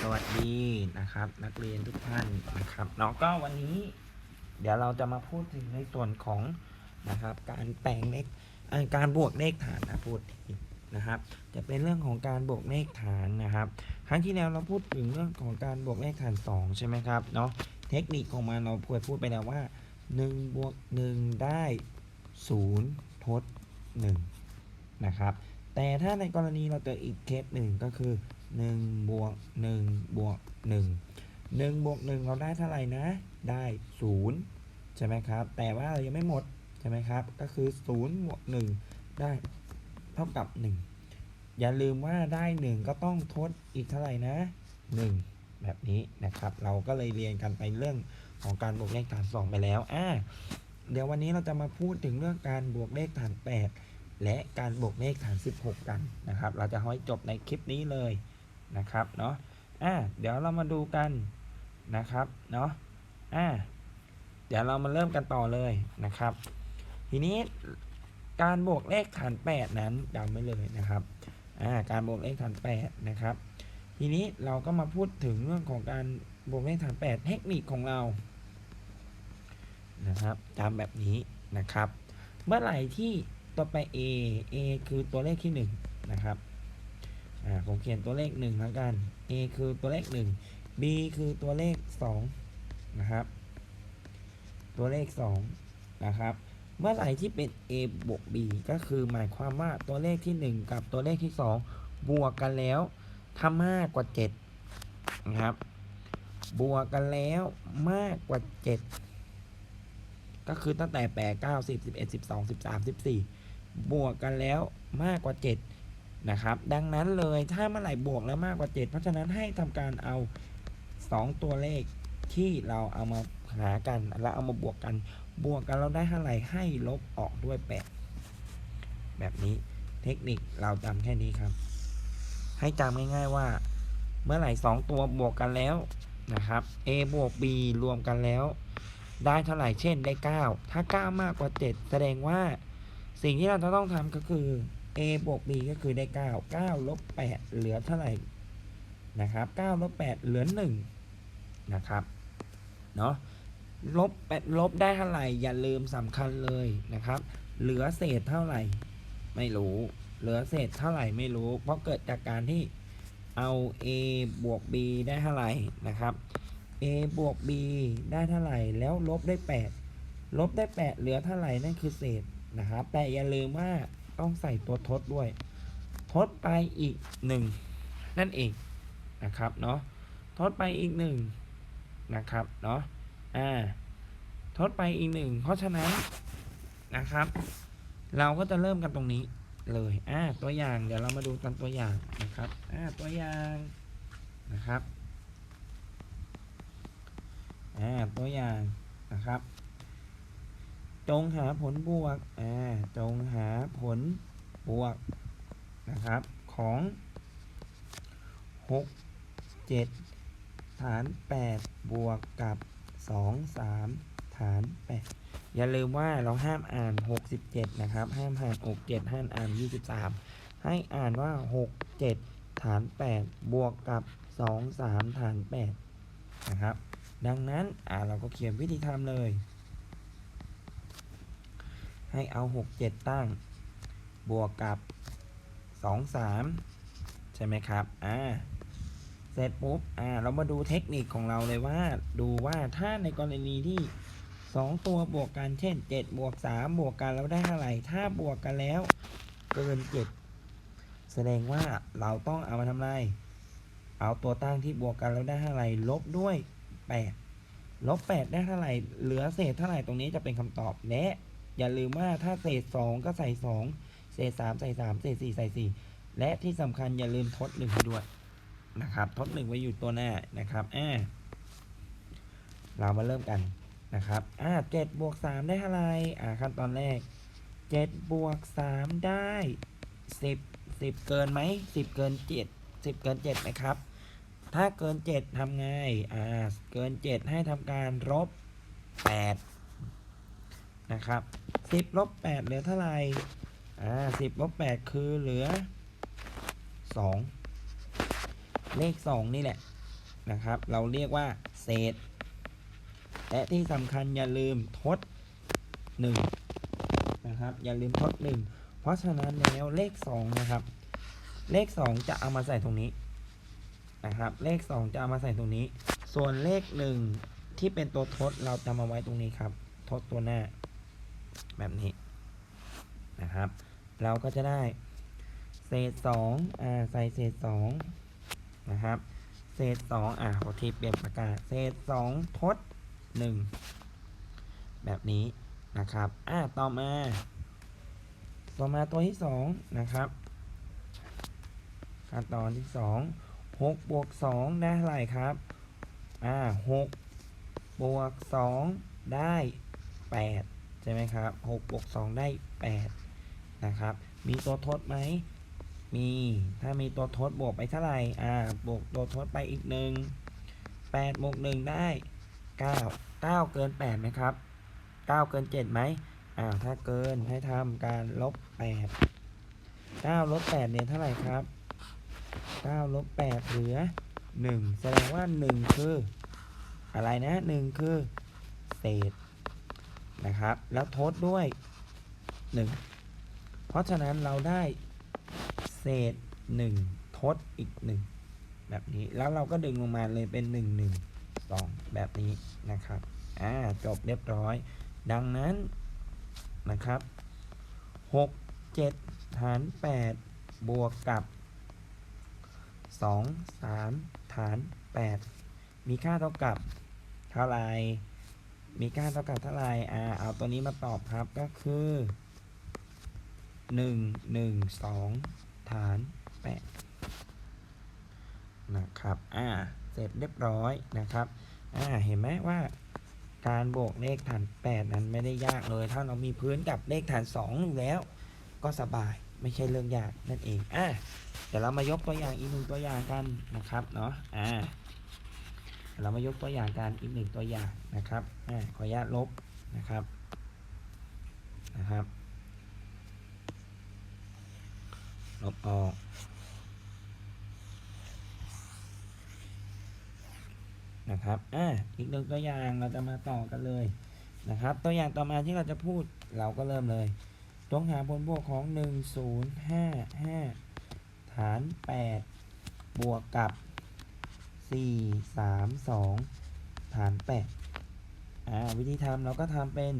สวัสดีนะครับ นักเรียนทุกท่านนะครับเนาะก็วันนี้ เดี๋ยวเราจะมาพูดถึงในส่วนของนะครับ การแปลงเลขการบวกเลขฐานนะพูดผิดนะครับ จะเป็นเรื่องของการบวกเลขฐานนะครับ ครั้งที่แล้วเราพูดถึงเรื่องของการบวกเลขฐาน 2 ใช่ไหมครับเนาะเทคนิคของมันเราเคยพูดไปแล้วว่า1บวก1ได้0ทด1นะครับแต่ถ้าในกรณีเราเจออีกเคสหนึ่งก็คือ 1บวก1บวก1 1บวก1เราได้เท่าไหร่นะ ได้0ใช่ไหมครับ แต่ว่าเรายังไม่หมดใช่ไหมครับ ก็คือ0บวก1ได้เท่ากับ 1 อย่าลืมว่าได้ 1 ก็ต้องทดอีกเท่าไหร่นะ 1 แบบนี้นะครับ เราก็เลยเรียนกันไปเรื่องของการบวกเลขฐาน 2 ไปแล้วอ่าเดี๋ยววันนี้เราจะมาพูดถึงเรื่องการบวกเลขฐาน 8 และการบวกเลขฐาน 16 กันนะครับ เราจะห้อยจบในคลิปนี้เลย นะครับเนาะอ่าเดี๋ยวเรามาดูกันนะครับเนาะอ่าเดี๋ยวเรามาเริ่มกันต่อเลยนะครับ ทีนี้การบวกเลขฐาน 8 นั้นจำไว้เลยนะครับอ่าการบวกเลขฐาน 8 นะครับ ทีนี้เราก็มาพูดถึงเรื่องของการบวกเลขฐาน 8 เทคนิคของเรานะครับจำแบบนี้นะครับ เมื่อไหร่ที่ต่อไป a a คือตัวเลขที่ 1 นะครับ อ่าผมเขียนตัวเลข1แล้วกัน a คือตัวเลข 1 b คือตัวเลข 2 นะครับ ตัวเลข 2 นะครับ เมื่อไหร่ที่เป็น a บวก b ก็คือหมายความว่าตัวเลขที่ 1 กับตัวเลขที่ 2 บวกกันแล้วถ้ามากกว่า 7 นะครับ บวกกันแล้วมากกว่า 7 ก็คือตั้งแต่8 9 10 11 12 13 14 บวกกันแล้วมากกว่า 7 นะครับ ดังนั้นเลยถ้าเมื่อไหร่บวกแล้วมากกว่า 7 เพราะฉะนั้นให้ทำการเอา 2 ตัวเลขที่เราเอามาหากันแล้วเอามาบวกกัน บวกกันเราได้เท่าไหร่ให้ลบออกด้วย8แบบนี้เทคนิคเราจำแค่นี้ครับ ให้จำง่าย ๆว่า เมื่อไหร่ 2 ตัวบวกกันแล้วนะครับ a บวก b รวมกันแล้ว ได้เท่าไหร่เช่นได้ 9 ถ้า 9 มากกว่า 7 แสดงว่าสิ่งที่เราจะต้องทำก็คือ a บวก b ก็คือได้ 9 9ลบ8เหลือเท่าไหร่นะครับ9ลบ8เหลือ1นะครับเนาะลบ8ลบได้เท่าไหร่ อย่าลืมสำคัญเลยนะครับ เหลือเศษเท่าไหร่ ไม่รู้ เหลือเศษเท่าไหร่ไม่รู้ เพราะเกิดจากการที่เอา a บวก b ได้เท่าไหร่นะครับ a บวก b ได้เท่าไหร่ แล้วลบได้ 8 ลบได้ 8 เหลือเท่าไหร่นั่นคือเศษนะครับ แต่อย่าลืมว่า ต้องใส่ตัวทดด้วย ทดไปอีก1นั่นเองนะครับเนาะทดไปอีก1นะครับเนาะอ่าทดไปอีก1เพราะฉะนั้นนะครับ เราก็จะเริ่มกันตรงนี้เลยอ่าตัวอย่างเดี๋ยวเรามาดูกันตัวอย่างนะครับอ่าตัวอย่างนะครับอ่าตัวอย่างนะครับ จงหาผลบวก อ่า จงหาผลบวกนะครับของหกเจ็ดฐานแปดบวกกับสองสามฐานแปดอย่าลืมว่าเราห้ามอ่านหกสิบเจ็ดนะครับ ห้ามอ่านหกเจ็ดห้ามอ่านยี่สิบสามให้อ่านว่าหกเจ็ดฐานแปดบวกกับสองสามฐานแปดนะครับ ดังนั้น อ่าเราก็เขียนวิธีทำเลย ให้เอา 6 7 ตั้ง บวกกับ 2 3 ใช่ไหมครับ อ่า เสร็จปุ๊บ อ่า เรามาดูเทคนิคของเราเลยว่า ดูว่าถ้าในกรณีที่ 2 ตัวบวกกัน เช่น 7 บวก 3 บวกกันแล้วได้เท่าไหร่ ถ้าบวกกันแล้ว เกิน 7 แสดงว่าเราต้องเอามาทำไร เอาตัวตั้งที่บวกกันแล้วได้เท่าไหร่ ลบด้วย 8ลบ8ได้เท่าไหร่ เหลือเศษเท่าไหร่ ตรงนี้จะเป็นคำตอบและ อย่าลืมว่าถ้าเศษ2ก็ใส่2เศษ3ใส่3เศษ4ใส่4และที่สำคัญอย่าลืมทด1ให้ด้วยนะครับทด1ไว้อยู่ตัวหน้านะครับอ่าเรามาเริ่มกันนะครับอ่า7บวก3ได้เท่าไรอ่าขั้นตอนแรก7บวก3ได้10 10เกินไหม10เกิน7 10เกิน7ไหมครับ ถ้าเกิน7ทำไงอ่าเกิน7ให้ทำการลบ8นะครับ 10ลบ8เหลือเท่าไหร่ อ่า10ลบ8คือเหลือ2เลขสองนี่แหละนะครับ เราเรียกว่าเศษ และที่สำคัญอย่าลืมทดหนึ่งนะครับ อย่าลืมทดหนึ่งเพราะฉะนั้นแล้วเลขสองนะครับ เลขสองจะเอามาใส่ตรงนี้นะครับ เลขสองจะเอามาใส่ตรงนี้ ส่วนเลขหนึ่งที่เป็นตัวทดเราจะมาไว้ตรงนี้ครับ ทดตัวหน้า แบบนี้นะครับ เราก็จะได้เศษสองอ่าใส่เศษสองนะครับ เศษสองอ่าขอทีเปลี่ยนประกาศเศษสองทดหนึ่งแบบนี้นะครับอ่าต่อมาต่อมาตัวที่สองนะครับขั้นตอนที่สองหกบวกสองได้เท่าไหร่ครับอ่าหกบวกสองได้แปด ช่ไหมครับหกบวกสองได้แปดนะครับ มีตัวทดไหม มี ถ้ามีตัวทดบวกไปเท่าไหร่ อ่า บวกตัวทดไปอีกหนึ่งแปดบวกหนึ่งได้เก้าเก้าเกินแปดไหมครับเก้าเกินเจ็ดไหมอ่า ถ้าเกินให้ทำการลบแปดเก้าลบแปดเนี่ยเท่าไหร่ครับเก้าลบแปดเหลือหนึ่งแสดงว่าหนึ่งคือ อะไรนะหนึ่งคือ เศษนะครับ แล้วทดด้วยหนึ่งเพราะฉะนั้นเราได้เศษหนึ่งทดอีกหนึ่งแบบนี้แล้วเราก็ดึงลงมาเลยเป็นหนึ่งหนึ่งสองแบบนี้นะครับ อ่า จบเรียบร้อย ดังนั้นนะครับหกเจ็ดฐานแปดบวกกับสองสามฐานแปดมีค่าเท่ากับเท่าไหร่ มีค่าเท่ากับเท่าไหร่อ่าเอาตัวนี้มาตอบครับก็คือหนึ่งหนึ่งสองฐานแปดนะครับอ่าเสร็จเรียบร้อยนะครับอ่าเห็นไหมว่าการบวกเลขฐาน 8 นั้นไม่ได้ยากเลย ถ้าเรามีพื้นกับเลขฐาน 2 อยู่แล้ว ก็สบายไม่ใช่เรื่องยากนั่นเองอะเดี๋ยวเรามายกตัวอย่างอีกหนึ่งตัวอย่างกันนะครับเนาะอ่า เรามายกตัวอย่างกันอีกหนึ่งตัวอย่างนะครับขออนุญาตลบนะครับนะครับ ลบออกนะครับอ่าอีกหนึ่งตัวอย่างเราจะมาต่อกันเลยนะครับ ตัวอย่างต่อมาที่เราจะพูดเราก็เริ่มเลยจงหาผลบวกของ 1 0 5 5 ฐาน 8 บวกกับ 4 3 2ฐาน8อ่าวิธีทำเราก็ทำเป็น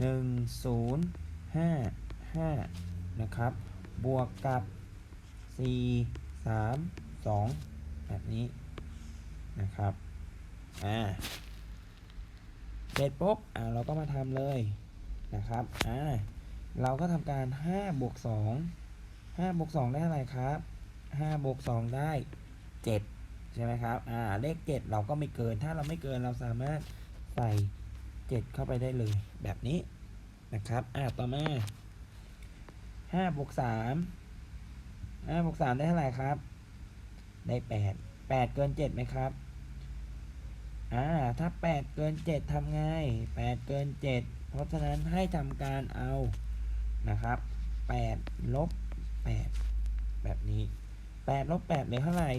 1 0 5 5นะครับ บวกกับ4 3 2แบบนี้นะครับอ่าเสร็จปุ๊บอ่าเราก็มาทำเลยนะครับอ่าเราก็ทำการ5บวก2 5บวก2ได้เท่าไรครับ5บวก2ได้ 7 ใช่ไหมครับ อ่า เลข 7 เราก็ไม่เกิน ถ้าเราไม่เกินเราสามารถใส่ 7 เข้าไปได้เลย แบบนี้นะครับ อ่า ต่อมา5บวก3 5บวก3ได้เท่าไหร่ครับ ได้ 8 8 เกิน 7ไหมครับ อ่า ถ้า 8 เกิน 7ทำไง 8 เกิน 7 เพราะฉะนั้นให้ทำการเอานะครับ 8 ลบ 8 แบบนี้ 8 ลบ 8เหลือเท่าไหร่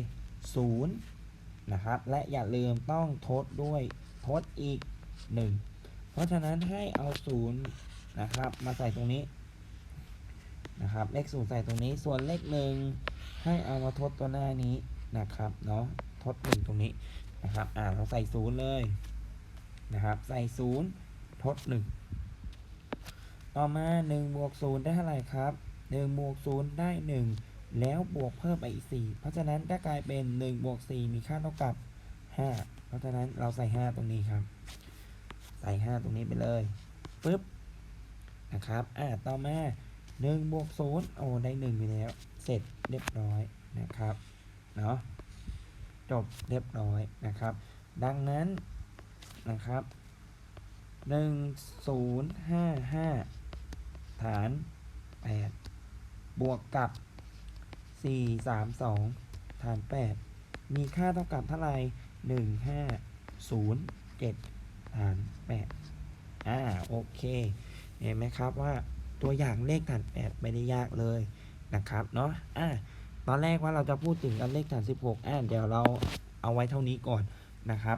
0นะครับ และอย่าลืมต้องทดด้วยทดอีก 1 เพราะฉะนั้นให้เอา 0 นะครับ มาใส่ตรงนี้นะครับ เลข0ใส่ตรงนี้ ส่วนเลข 1 ให้เอามาทดตัวหน้านี้นะครับเนาะทด 1 ตรงนี้นะครับ อ่าเราใส่ 0 เลยนะครับ ใส่ 0 ทด 1 ต่อมา1บวก0ได้เท่าไหร่ครับ1บวก0ได้ 1 แล้วบวกเพิ่มไปอีก 4 เพราะฉะนั้นก็กลายเป็น 1 บวก 4 มีค่าเท่ากับ 5 เพราะฉะนั้นเราใส่ 5 ตรงนี้ครับ ใส่ 5 ตรงนี้ไปเลยปึ๊บนะครับอ่าต่อมา 1 บวก0โอ้ได้ 1 ไปแล้ว เสร็จเรียบร้อยนะครับเนาะจบเรียบร้อยนะครับ ดังนั้นนะครับหนึ่งศูนย์ห้าห้าฐานแปดบวกกับ สี่สามสองฐานแปดมีค่าเท่ากับเท่าไหร่หนึ่งห้าศูนย์เจ็ดฐานแปดอ่าโอเคเห็นไหมครับว่าตัวอย่างเลขฐานแปดไม่ได้ยากเลยนะครับเนาะอ่าตอนแรกว่าเราจะพูดถึงเลขฐาน16อะเดี๋ยวเราเอาไว้เท่านี้ก่อนนะครับ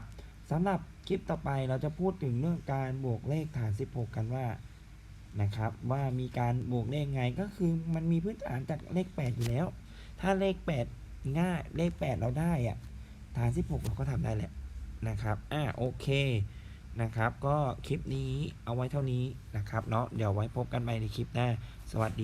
สำหรับคลิปต่อไปเราจะพูดถึงเรื่องการบวกเลขฐาน 16 กันว่านะครับว่ามีการบวกเลขไงก็คือมันมีพื้นฐานจากเลข 8 อยู่แล้ว ถ้าเลขแปดง่ายเลขแปดเราได้อะฐานสิบหกเราก็ทำได้แหละนะครับ อ่าโอเคนะครับ ก็คลิปนี้เอาไว้เท่านี้นะครับเนาะเดี๋ยวไว้พบกันใหม่ในคลิปหน้า สวัสดี